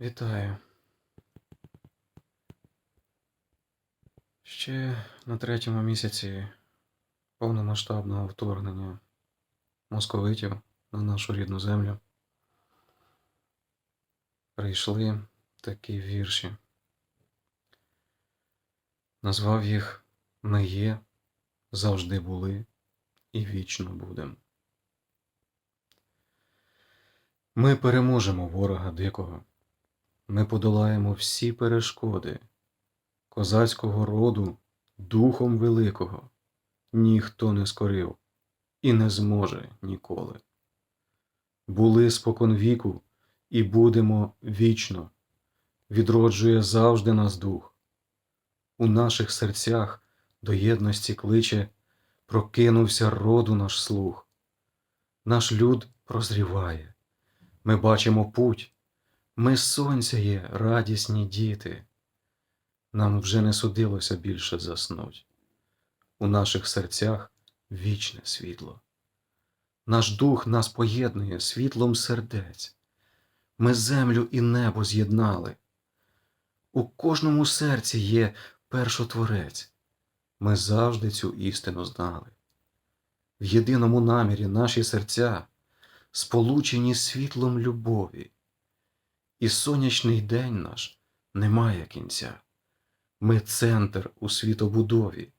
Вітаю. Ще на третьому місяці повномасштабного вторгнення московитів на нашу рідну землю прийшли такі вірші. Назвав їх Ми є, завжди були і вічно будем. Ми переможемо ворога дикого. Ми подолаємо всі перешкоди козацького роду духом великого ніхто не скорив і не зможе ніколи. Були спокон віку і будемо вічно, відроджує завжди нас дух. У наших серцях до єдності кличе, прокинувся роду наш слух. Наш люд прозріває, ми бачимо путь. Ми сонця є, радісні діти. Нам вже не судилося більше заснуть. У наших серцях вічне світло. Наш дух нас поєднує світлом сердець. Ми землю і небо з'єднали. У кожному серці є першотворець. Ми завжди цю істину знали. В єдиному намірі наші серця сполучені світлом любові. І сонячний день наш не має кінця. Ми центр у світобудові.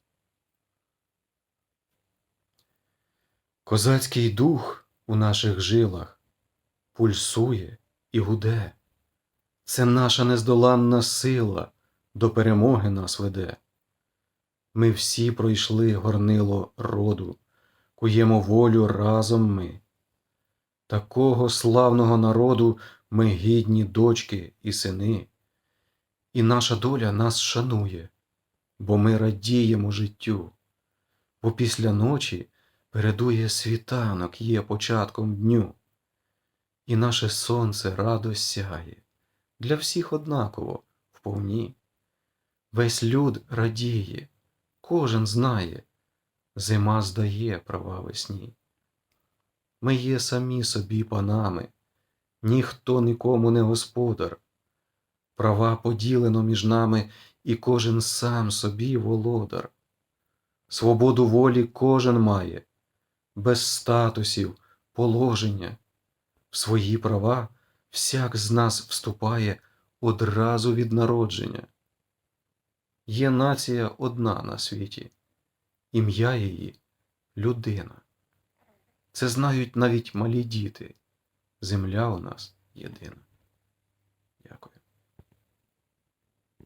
Козацький дух у наших жилах пульсує і гуде. Це наша нездоланна сила до перемоги нас веде. Ми всі пройшли горнило роду, куємо волю разом ми. Такого славного народу ми гідні дочки і сини, і наша доля нас шанує, бо ми радіємо життю, бо після ночі передує світанок є початком дню, і наше сонце радо сяє, для всіх однаково вповні. Весь люд радіє, кожен знає, зима здає права весні. Ми є самі собі панами, ніхто нікому не господар. Права поділено між нами, і кожен сам собі володар. Свободу волі кожен має, без статусів, положення. В свої права всяк з нас вступає одразу від народження. Є нація одна на світі, ім'я її людина. Це знають навіть малі діти. Земля у нас єдина. Дякую.